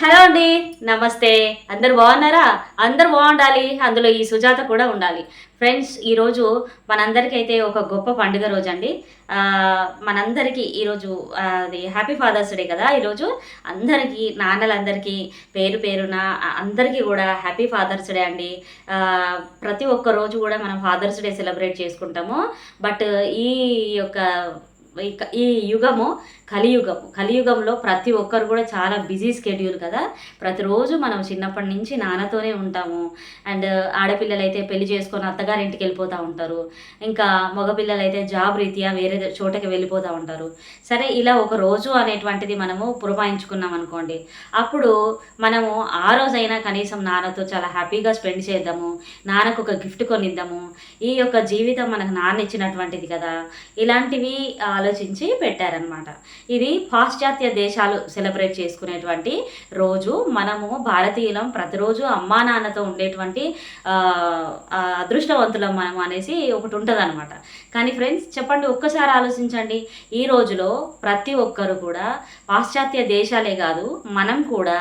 Hello అండి నమస్తే. అందరు బాగున్నారా? అందరు బాగుండాలి. అందులో ఈ సుజాత కూడా ఉండాలి. ఫ్రెండ్స్ ఈరోజు మనందరికైతే ఒక గొప్ప పండుగ రోజు అండి మనందరికీ ఈరోజు అది హ్యాపీ ఫాదర్స్ డే కదా ఈరోజు. అందరికీ నాన్నలందరికీ పేరు పేరున అందరికీ కూడా హ్యాపీ ఫాదర్స్ డే అండి. ప్రతి ఒక్క రోజు కూడా మనం ఫాదర్స్ డే సెలబ్రేట్ చేసుకుంటాము. బట్ ఈ యొక్క ఈ యుగము కలియుగం కలియుగంలో ప్రతి ఒక్కరు కూడా చాలా బిజీ స్కెడ్యూల్ కదా. ప్రతిరోజు మనం చిన్నప్పటి నుంచి నాన్నతోనే ఉంటాము. అండ్ ఆడపిల్లలు అయితే పెళ్ళి చేసుకొని అత్తగారింటికి వెళ్ళిపోతూ ఉంటారు. ఇంకా మగపిల్లలు అయితే జాబ్ రీత్యా వేరే చోటకి వెళ్ళిపోతూ ఉంటారు. సరే ఇలా ఒక రోజు అనేటువంటిది మనము పురమాయించుకున్నాం అనుకోండి. అప్పుడు మనము ఆ రోజైనా కనీసం నాన్నతో చాలా హ్యాపీగా స్పెండ్ చేద్దాము. నాన్నకు ఒక గిఫ్ట్ కొనిద్దాము. ఈ యొక్క జీవితం మనకు నాన్న ఇచ్చినటువంటిది కదా. ఇలాంటివి ఆలోచించి పెట్టారనమాట ఇది పాశ్చాత్య దేశాలు సెలబ్రేట్ చేసుకునేటువంటి రోజు. మనము భారతీయులం ప్రతిరోజు అమ్మా నాన్నతో ఉండేటువంటి ఆ, అదృష్టవంతులం మనం అనేసి ఒకటి ఉంటుంది కానీ ఫ్రెండ్స్ చెప్పండి ఒక్కసారి ఆలోచించండి. ఈ రోజులో ప్రతి ఒక్కరు కూడా పాశ్చాత్య దేశాలే కాదు మనం కూడా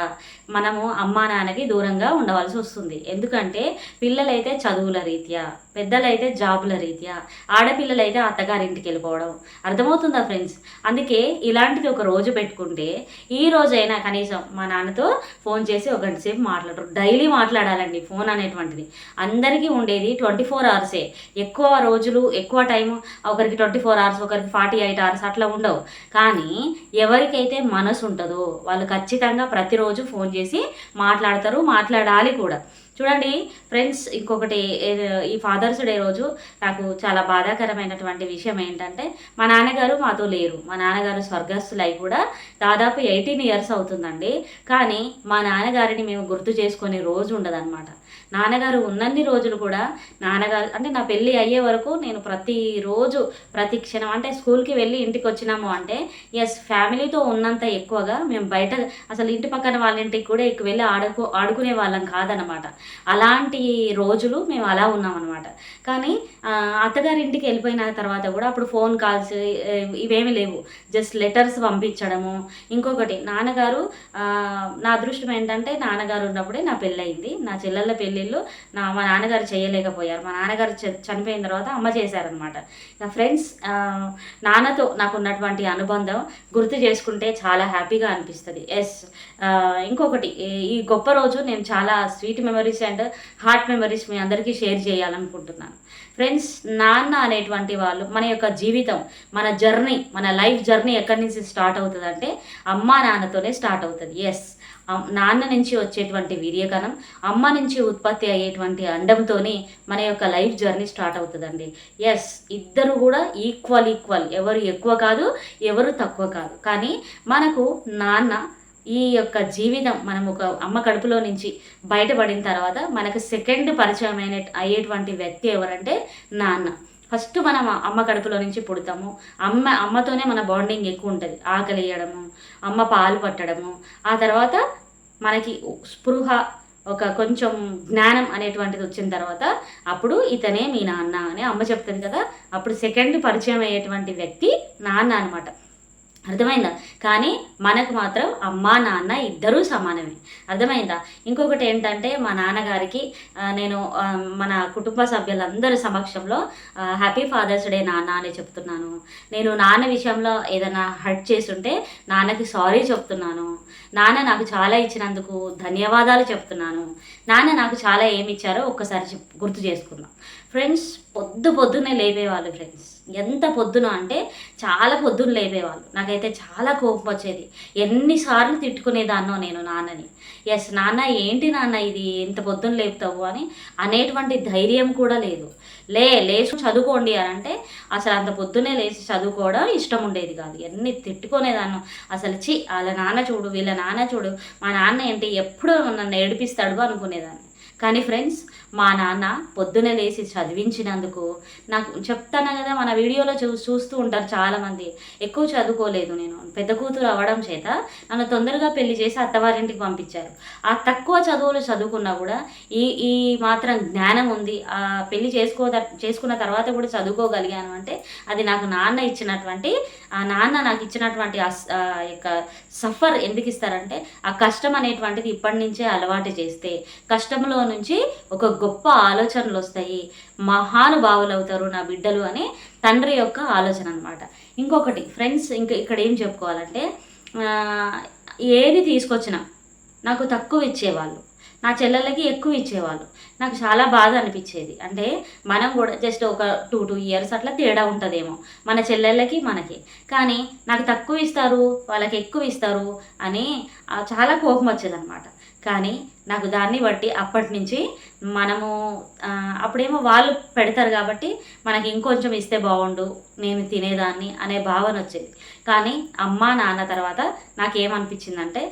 మనము అమ్మా నాన్నకి దూరంగా ఉండవలసి వస్తుంది. ఎందుకంటే పిల్లలైతే చదువుల రీత్యా పెద్దలైతే జాబుల రీత్యా ఆడపిల్లలైతే అత్తగారింటికి వెళ్ళిపోవడం. అర్థమవుతుందా ఫ్రెండ్స్? అందుకే ఇలాంటిది ఒక రోజు పెట్టుకుంటే ఈ రోజైనా కనీసం మా నాన్నతో ఫోన్ చేసి ఒక గంట సేపు మాట్లాడరు. డైలీ మాట్లాడాలండి ఫోన్ అనేటువంటిది. అందరికీ ఉండేది ట్వంటీ ఫోర్ అవర్సే ఎక్కువ రోజులు ఎక్కువ టైం ఒకరికి ట్వంటీ ఫోర్ అవర్స్ ఒకరికి ఫార్టీ ఎయిట్ అవర్స్ అట్లా ఉండవు. కానీ ఎవరికైతే మనసు ఉంటుందో వాళ్ళు ఖచ్చితంగా ప్రతిరోజు ఫోన్ చేసి మాట్లాడతారు మాట్లాడాలి కూడా. చూడండి ఫ్రెండ్స్ ఇంకొకటి ఈ ఫాదర్స్ డే రోజు నాకు చాలా బాధాకరమైనటువంటి విషయం ఏంటంటే మా నాన్నగారు మాతో లేరు. మా నాన్నగారు స్వర్గస్థులై కూడా దాదాపు ఎయిటీన్ ఇయర్స్ అవుతుందండి. కానీ మా నాన్నగారిని మేము గుర్తు చేసుకునే రోజు ఉండదన్నమాట. నాన్నగారు ఉన్నన్ని రోజులు కూడా నాన్నగారు అంటే నా పెళ్ళి అయ్యే వరకు నేను ప్రతిరోజు ప్రతి క్షణం అంటే స్కూల్కి వెళ్ళి ఇంటికి వచ్చినాము అంటే ఎస్ ఫ్యామిలీతో ఉన్నంత ఎక్కువగా మేము బయట అసలు ఇంటి పక్కన వాళ్ళ ఇంటికి కూడా ఎక్కువ వెళ్ళి ఆడుకో ఆడుకునే వాళ్ళం కాదనమాట అలాంటి రోజులు మేము అలా ఉన్నామన్నమాట. కానీ ఆ, అత్తగారి ఇంటికి వెళ్ళిపోయిన తర్వాత కూడా అప్పుడు ఫోన్ కాల్స్ ఇవేమి ఇవేమీ లేవు. జస్ట్ లెటర్స్ పంపించడము. ఇంకొకటి నాన్నగారు ఆ, నా అదృష్టం ఏంటంటే నాన్నగారు ఉన్నప్పుడే నా పెళ్ళయింది. నా చెల్లెళ్ళ పెళ్ళిళ్ళు నా మా నాన్నగారు చేయలేకపోయారు. మా నాన్నగారు చనిపోయిన తర్వాత అమ్మ చేశారనమాట నా ఫ్రెండ్స్ నాన్నతో నాకు ఉన్నటువంటి అనుబంధం గుర్తు చేసుకుంటే చాలా హ్యాపీగా అనిపిస్తుంది. ఎస్ ఇంకొకటి ఈ గొప్ప రోజు నేను చాలా sweet memories and heart memories మీ అందరికీ షేర్ చేయాలనుకుంటున్నాను. ఫ్రెండ్స్ నాన్న అనేటువంటి వాళ్ళు మన యొక్క జీవితం మన జర్నీ మన లైఫ్ జర్నీ ఎక్కడి నుంచి స్టార్ట్ అవుతుంది అంటే అమ్మా నాన్నతోనే స్టార్ట్ అవుతుంది. ఎస్ నాన్న నుంచి వచ్చేటువంటి వీర్యకణం అమ్మ నుంచి ఉత్పత్తి అయ్యేటువంటి అండంతోనే మన యొక్క లైఫ్ జర్నీ స్టార్ట్ అవుతుందండి. ఎస్ ఇద్దరు కూడా ఈక్వల్ ఈక్వల్ ఎవరు ఎక్కువ కాదు ఎవరు తక్కువ కాదు. కానీ మనకు నాన్న ఈ యొక్క జీవితం మనం ఒక అమ్మ కడుపులో నుంచి బయటపడిన తర్వాత మనకు సెకండ్ పరిచయమైన అయ్యేటువంటి వ్యక్తి ఎవరంటే నాన్న. ఫస్ట్ మనం అమ్మ కడుపులో నుంచి పుడతాము. అమ్మ అమ్మతోనే మన బాండింగ్ ఎక్కువ ఉంటుంది. ఆకలి వేయడము అమ్మ పాలు పట్టడము. ఆ తర్వాత మనకి స్పృహ ఒక కొంచెం జ్ఞానం అనేటువంటిది వచ్చిన తర్వాత అప్పుడు ఇతనే మీ నాన్న అని అమ్మ చెప్తుంది కదా. అప్పుడు సెకండ్ పరిచయం అయ్యేటువంటి వ్యక్తి నాన్న అనమాట అర్థమైందా? కానీ మనకు మాత్రం అమ్మ నాన్న ఇద్దరూ సమానమే. అర్థమైందా? ఇంకొకటి ఏంటంటే మా నాన్నగారికి నేను మన కుటుంబ సభ్యులందరి సమక్షంలో హ్యాపీ ఫాదర్స్ డే నాన్న అని చెప్తున్నాను. నేను నాన్న విషయంలో ఏదైనా హర్ట్ చేస్తుంటే నాన్నకి సారీ చెప్తున్నాను. నాన్న నాకు చాలా ఇచ్చినందుకు ధన్యవాదాలు చెప్తున్నాను. నాన్న నాకు చాలా ఏమి ఇచ్చారో ఒక్కసారి చెప్ గుర్తు చేసుకుందాం. ఫ్రెండ్స్ పొద్దు పొద్దునే లేపేవాళ్ళు ఫ్రెండ్స్. ఎంత పొద్దున అంటే చాలా పొద్దున్న లేపేవాళ్ళు. నాకైతే చాలా కోపం వచ్చేది. ఎన్నిసార్లు తిట్టుకునేదాన్నో నేను నాన్నని. ఎస్ నాన్న ఏంటి నాన్న ఇది? ఇంత పొద్దున లేపుతావు? అని అనేటువంటి ధైర్యం కూడా లేదు. లే లేచి చదువుకోండి అని అంటే అసలు అంత పొద్దున్నే లేచి చదువుకోవడం ఇష్టం ఉండేది కాదు. ఎన్ని తిట్టుకునేదాన్నో. అసలు చి వాళ్ళ నాన్న చూడు వీళ్ళ నాన్న చూడు మా నాన్న ఏంటి ఎప్పుడు నన్ను ఏడిపిస్తాడు అనుకునేదాన్ని. కానీ ఫ్రెండ్స్ మా నాన్న పొద్దునే లేచి చదివించినందుకు నాకు చెప్తాను కదా మన వీడియోలో చూ చూస్తూ ఉంటారు చాలామంది. ఎక్కువ చదువుకోలేదు నేను. పెద్ద కూతురు అవ్వడం చేత నన్ను తొందరగా పెళ్ళి చేసి అత్తవారింటికి పంపించారు. ఆ తక్కువ చదువులు చదువుకున్నా కూడా ఈ ఈ మాత్రం జ్ఞానం ఉంది. ఆ పెళ్ళి చేసుకో చేసుకున్న తర్వాత కూడా చదువుకోగలిగాను అంటే అది నాకు నాన్న ఇచ్చినటువంటి ఆ నాన్న నాకు ఇచ్చినటువంటి ఆ యొక్క సఫర్ ఎందుకు ఇస్తారంటే ఆ కష్టం అనేటువంటిది ఇప్పటి నుంచే అలవాటు చేస్తే కష్టంలో నుంచి ఒక గొప్ప ఆలోచనలు వస్తాయి. మహానుభావులు అవుతారు నా బిడ్డలు అని తండ్రి యొక్క ఆలోచన అనమాట ఇంకొకటి ఫ్రెండ్స్ ఇంకా ఇక్కడ ఏం చెప్పుకోవాలంటే ఏది తీసుకొచ్చినా నాకు తక్కువ ఇచ్చేవాళ్ళు. నా చెల్లెళ్ళకి ఎక్కువ ఇచ్చేవాళ్ళు. నాకు చాలా బాధ అనిపించేది. అంటే మనం కూడా జస్ట్ ఒక టూ టూ ఇయర్స్ అట్లా తేడా ఉంటుందేమో. మన చెల్లెళ్ళకి మనకి. కానీ నాకు తక్కువ ఇస్తారు వాళ్ళకి ఎక్కువ ఇస్తారు అని చాలా కోపం వచ్చేదనమాట కానీ నాకు దాన్ని బట్టి అప్పటి నుంచి మనము అప్పుడేమో వాళ్ళు పెడతారు కాబట్టి మనకి ఇంకొంచెం ఇస్తే బాగుండు నేను తినేదాన్ని అనే భావన వచ్చేది. కానీ అమ్మ నాన్న తర్వాత నాకేమనిపించిందంటే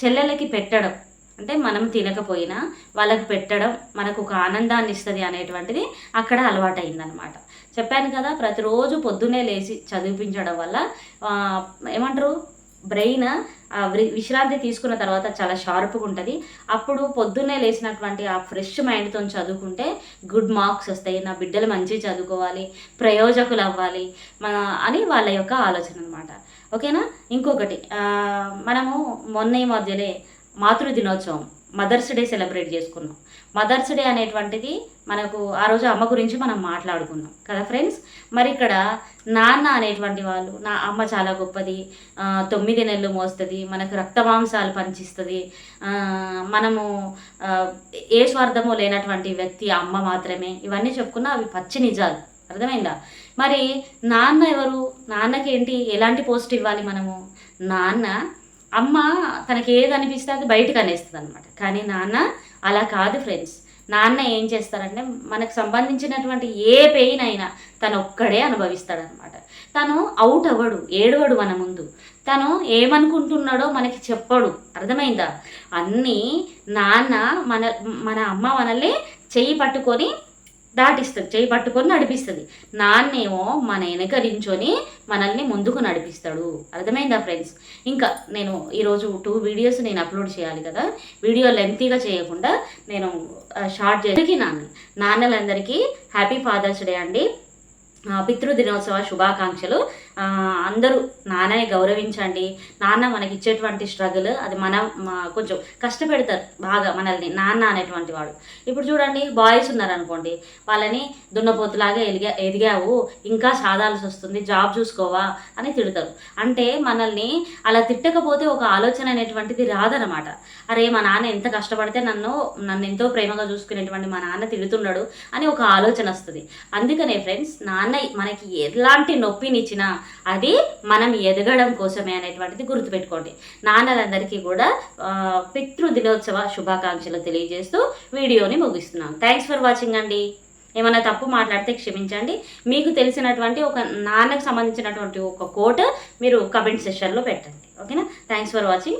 చెల్లెలకి పెట్టడం అంటే మనం తినకపోయినా వాళ్ళకి పెట్టడం మనకు ఒక ఆనందాన్ని ఇస్తుంది అనేటువంటిది అక్కడ అలవాటైందనమాట. చెప్పాను కదా ప్రతిరోజు పొద్దున్నే లేచి చదివించడం వల్ల ఏమంటారు? బ్రెయిన్ ఆ విశ్రాంతి తీసుకున్న తర్వాత చాలా షార్ప్గా ఉంటుంది అప్పుడు పొద్దున్నే లేచినటువంటి ఆ ఫ్రెష్ మైండ్తో చదువుకుంటే గుడ్ మార్క్స్ వస్తాయి నా బిడ్డలు మంచిగా చదువుకోవాలి ప్రయోజకులు అవ్వాలి మన అని వాళ్ళ యొక్క ఆలోచన అనమాట ఓకేనా? ఇంకొకటి మనము మొన్న ఈ మధ్యలే మాతృ దినోత్సవం మదర్స్ డే సెలబ్రేట్ చేసుకున్నాం. మదర్స్ డే అనేటువంటిది మనకు ఆ రోజు అమ్మ గురించి మనం మాట్లాడుకున్నాం. కదా ఫ్రెండ్స్? మరి ఇక్కడ నాన్న అనేటువంటి వాళ్ళు నా అమ్మ చాలా గొప్పది తొమ్మిది నెలలు మోస్తుంది మనకు రక్త మాంసాలు పంచిస్తుంది మనము ఏ స్వార్థము లేనటువంటి వ్యక్తి అమ్మ మాత్రమే. ఇవన్నీ చెప్పుకున్నా అవి పచ్చి నిజాలు. అర్థమైందా? మరి నాన్న ఎవరు? నాన్నకి ఏంటి ఎలాంటి పోస్ట్ ఇవ్వాలి మనము? నాన్న అమ్మ తనకి ఏది అనిపిస్తే అది బయటకు అనేస్తుంది అనమాట కానీ నాన్న అలా కాదు ఫ్రెండ్స్. నాన్న ఏం చేస్తారంటే మనకు సంబంధించినటువంటి ఏ పెయిన్ అయినా తను ఒక్కడే అనుభవిస్తాడనమాట తను అవుట్ అవ్వడు ఏడవడు మన ముందు. తను ఏమనుకుంటున్నాడో మనకి చెప్పడు. అర్థమైందా? అన్నీ నాన్న మన మన అమ్మ మనల్ని చెయ్యి పట్టుకొని దాటిస్తుంది. చేయి పట్టుకొని నడిపిస్తుంది. నాన్నేమో మన వెనక నించొని మనల్ని ముందుకు నడిపిస్తాడు. అర్థమైందా ఫ్రెండ్స్? ఇంకా నేను ఈరోజు టూ వీడియోస్ నేను అప్లోడ్ చేయాలి కదా. వీడియో లెంతీగా చేయకుండా నేను షార్ట్ చేసి నాన్న నాన్నలందరికీ హ్యాపీ ఫాదర్స్ డే అండి. పితృదినోత్సవ పితృ శుభాకాంక్షలు. అందరూ నాన్నని గౌరవించండి. నాన్న మనకి ఇచ్చేటువంటి స్ట్రగుల్ అది మన కొంచెం కష్టపెడతారు బాగా మనల్ని నాన్న అనేటువంటి వాడు. ఇప్పుడు చూడండి బాయ్స్ ఉన్నారనుకోండి వాళ్ళని దున్నపోతులాగా ఎదిగా ఎదిగావు ఇంకా సాధాల్సి వస్తుంది జాబ్ చూసుకోవా అని తిడతారు. అంటే మనల్ని అలా తిట్టకపోతే ఒక ఆలోచన అనేటువంటిది రాదనమాట అరే మా నాన్న ఎంత కష్టపడితే నన్ను నన్ను ఎంతో ప్రేమగా చూసుకునేటువంటి మా నాన్న తిడుతున్నాడు అని ఒక ఆలోచన వస్తుంది. అందుకనే ఫ్రెండ్స్ నాన్న మనకి ఎలాంటి నొప్పినిచ్చినా అది మనం ఎదగడం కోసమే అనేటువంటిది గుర్తుపెట్టుకోండి. నాన్నలందరికీ కూడా ఆ, పితృ దినోత్సవ శుభాకాంక్షలు తెలియజేస్తూ వీడియోని ముగిస్తున్నాను థ్యాంక్స్ ఫర్ వాచింగ్ అండి. ఏమైనా తప్పు మాట్లాడితే క్షమించండి. మీకు తెలిసినటువంటి ఒక నాన్నకు సంబంధించినటువంటి ఒక కోట్ మీరు కమెంట్ సెషన్లో పెట్టండి. ఓకేనా థ్యాంక్స్ ఫర్ వాచింగ్